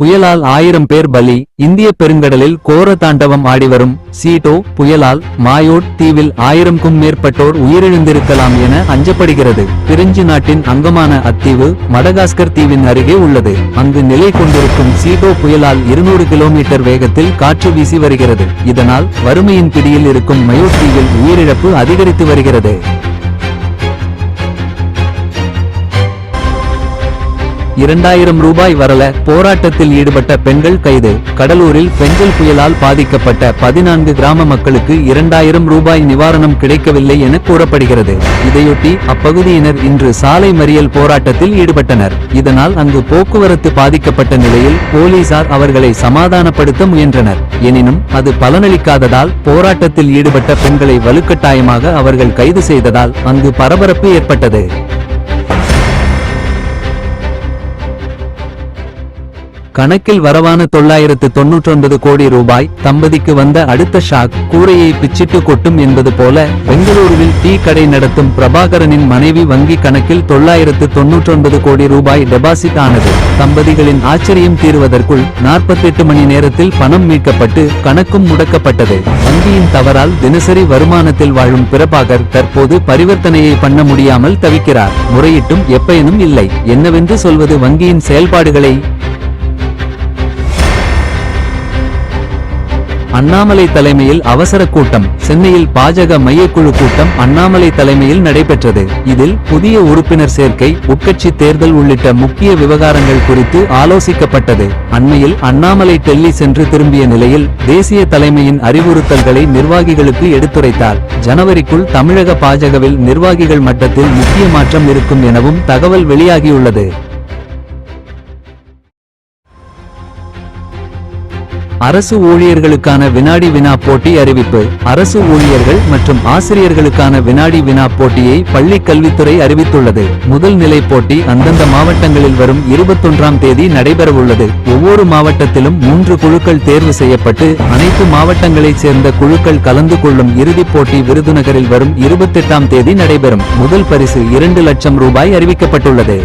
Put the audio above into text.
புயலால் ஆயிரம் பேர் பலி. இந்திய பெருங்கடலில் கோர தாண்டவம் ஆடிவரும். சீடோ புயலால் மாயோட் தீவில் ஆயிரம்க்கும் மேற்பட்டோர் உயிரிழந்திருக்கலாம் என அஞ்சப்படுகிறது. பிரெஞ்சு நாட்டின் அங்கமான அத்தீவு மடகாஸ்கர் தீவின் அருகே உள்ளது. அங்கு நிலை கொண்டிருக்கும் சீடோ புயலால் இருநூறு கிலோமீட்டர் வேகத்தில் காற்று வீசி வருகிறது. இதனால் வறுமையின் பிடியில் இருக்கும் மயோட் தீவில் உயிரிழப்பு அதிகரித்து வருகிறது. இரண்டாயிரம் ரூபாய் வரல. போராட்டத்தில் ஈடுபட்ட பெண்கள் கைது. கடலூரில் பெண்கள் புயலால் பாதிக்கப்பட்ட பதினான்கு கிராம மக்களுக்கு இரண்டாயிரம் ரூபாய் நிவாரணம் கிடைக்கவில்லை என கூறப்படுகிறது. இதையொட்டி அப்பகுதியினர் இன்று சாலை மறியல் போராட்டத்தில் ஈடுபட்டனர். இதனால் அங்கு போக்குவரத்து பாதிக்கப்பட்ட நிலையில் போலீசார் அவர்களை சமாதானப்படுத்த முயன்றனர். எனினும் அது பலனளிக்காததால் போராட்டத்தில் ஈடுபட்ட பெண்களை வலுக்கட்டாயமாக அவர்கள் கைது செய்ததால் அங்கு பரபரப்பு ஏற்பட்டது. கணக்கில் வரவான தொள்ளாயிரத்து தொன்னூற்றொன்பது கோடி ரூபாய் தம்பதிக்கு வந்த அடுத்த ஷாக் கூரையை பிச்சிட்டு கொட்டும் என்பது போல பெங்களூருவில் டீ கடை நடத்தும் பிரபாகரனின் மனைவி வங்கி கணக்கில் தொள்ளாயிரத்து தொன்னூற்றொன்பது கோடி ரூபாய் டெபாசிட் ஆனது. தம்பதிகளின் ஆச்சரியம் தீர்வதற்குள் நாற்பத்தெட்டு மணி நேரத்தில் பணம் மீட்கப்பட்டு கணக்கும் முடக்கப்பட்டது. வங்கியின் தவறால் தினசரி வருமானத்தில் வாழும் பிரபாகர் தற்போது பரிவர்த்தனையை பண்ண முடியாமல் தவிக்கிறார். முறையிட்டும் எப்பயனும் இல்லை. என்னவென்று சொல்வது வங்கியின் செயல்பாடுகளை அண்ணாமலை தலைமையில் அவசர கூட்டம் சென்னையில் பாஜக மையக்குழு கூட்டம் அண்ணாமலை தலைமையில் நடைபெற்றது. இதில் புதிய உறுப்பினர் சேர்க்கை உட்கட்சி தேர்தல் உள்ளிட்ட முக்கிய விவகாரங்கள் குறித்து ஆலோசிக்கப்பட்டது. அண்மையில் அண்ணாமலை டெல்லி சென்று திரும்பிய நிலையில் தேசிய தலைமையின் அறிவுறுத்தல்களை நிர்வாகிகளுக்கு எடுத்துரைத்தார். ஜனவரிக்குள் தமிழக பாஜகவில் நிர்வாகிகள் மட்டத்தில் முக்கிய மாற்றம் இருக்கும் எனவும் தகவல் வெளியாகியுள்ளது. அரசு ஊழியர்களுக்கான வினாடி வினா போட்டி அறிவிப்பு. அரசு ஊழியர்கள் மற்றும் ஆசிரியர்களுக்கான வினாடி வினா போட்டியை பள்ளி கல்வித்துறை அறிவித்துள்ளது. முதல் நிலை போட்டி அந்தந்த மாவட்டங்களில் வரும் இருபத்தொன்றாம் தேதி நடைபெறவுள்ளது. ஒவ்வொரு மாவட்டத்திலும் மூன்று குழுக்கள் தேர்வு செய்யப்பட்டு அனைத்து மாவட்டங்களைச் சேர்ந்த குழுக்கள் கலந்து கொள்ளும் இறுதிப் போட்டி விருதுநகரில் வரும் இருபத்தெட்டாம் தேதி நடைபெறும். முதல் பரிசு இரண்டு லட்சம் ரூபாய் அறிவிக்கப்பட்டுள்ளது.